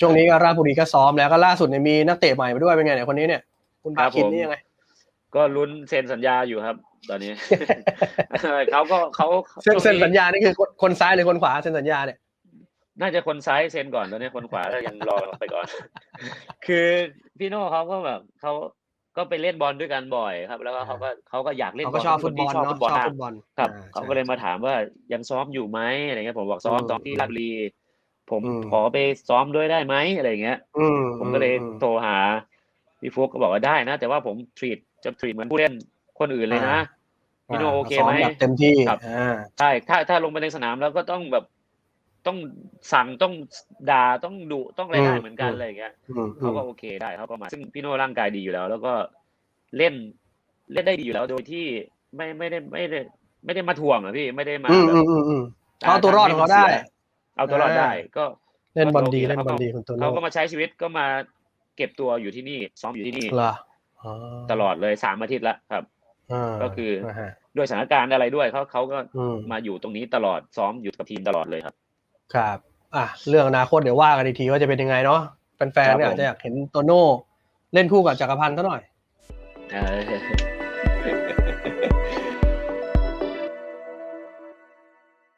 ช่วงนี้ก็ราชบุรีก็ซ้อมแล้วก็ล่าสุดเนี่ยมีนักเตะใหม่มาด้วยเป็นไงเนี่ยคนนี้เนี่ย คุณพาคินนี่ยังไง ก็ลุ้นเซ็นสัญญาอยู่ครับ ตอนนี้เขาก็เขาเซ็นช่วงเซ็นสัญญานี่คือคนคนซ้ายหรือคนขวาเซ็นสัญญาเนี่ยน่าจะคนซ้ายเซ็นก่อนตอนนี้คนขวาก็ยังรอไปก่อน คือพี่โน่เขาก็แบบเขาก็ไปเล่นบอลด้วยกันบ่อยครับ แล้วก็เขาก็เขาก็อยากเล่นเขาก็ชอบฟุตบอลชอบเนาะฟุตบอลชอบมากฟุตบอลครับอ่เขาก็เลยมาถามว่ายังซ้อมอยู่ไหมอะไรเงี้ยผมบอกซ้อมอืมซ้อมที่ราชบุรี ผมอืมขอไปซ้อมด้วยได้ไหมอะไรเงี้ยอืมผมก็เลยอืมโทรหาพี่ฟุกก็บอกว่าได้นะ แต่ว่าผมทรีตจะทรีตเหมือนผู้เล่นคนอื่นเลยนะพี่โน่โอเคไหมซ้แบบเต็มที่ครับอ่าใช่ถ้าถ้าลงไปในสนามแล้วก็ต้องแบบต้องสั่งต้องด่าต้องดุต้องอะไรได้เหมือนกันอะไรอย่างเงี้ยอืมอืเขามก็โอเคได้เขาก็มาซึ่งพี่โน่ร่างกายดีอยู่แล้ว แล้วก็เล่นเล่นได้ดีอยู่แล้วโดยที่ไม่ไม่ได้ไม่ได้ ไม่ได้มาถ่วงอะพี่ไม่ได้มาอืมแบบอืมอืมอืมเขาเอาตัวรอดของเขาได้ เอาตัวรอดได้ก็เล่นบอลดีก็โคเล่นบอลแวดีคุณตัวโน่เขาก็มาใช้ชีวิตก็มาเก็บตัวอยู่ที่นี่ซ้อมอยู่ที่นี่เหรออ๋อตลอดเลยสามอาทิตย์ละครับาก็คือนะฮะด้วยสถานการณ์อะไรด้วยเขาเขาก็อืมมาอยู่ตรงนี้ตลอดซ้อมอยู่กับทีมตลอดเลยครับ ครับ อะเรื่องอนาคตเดี๋ยวว่ากันอีกทีว่าจะเป็นยังไงเนาะแฟนๆเนี่ยครับผมอาจจะอยากเห็นโตโน่เล่นคู่กับจักรพันธ์ซะหน่อย เออ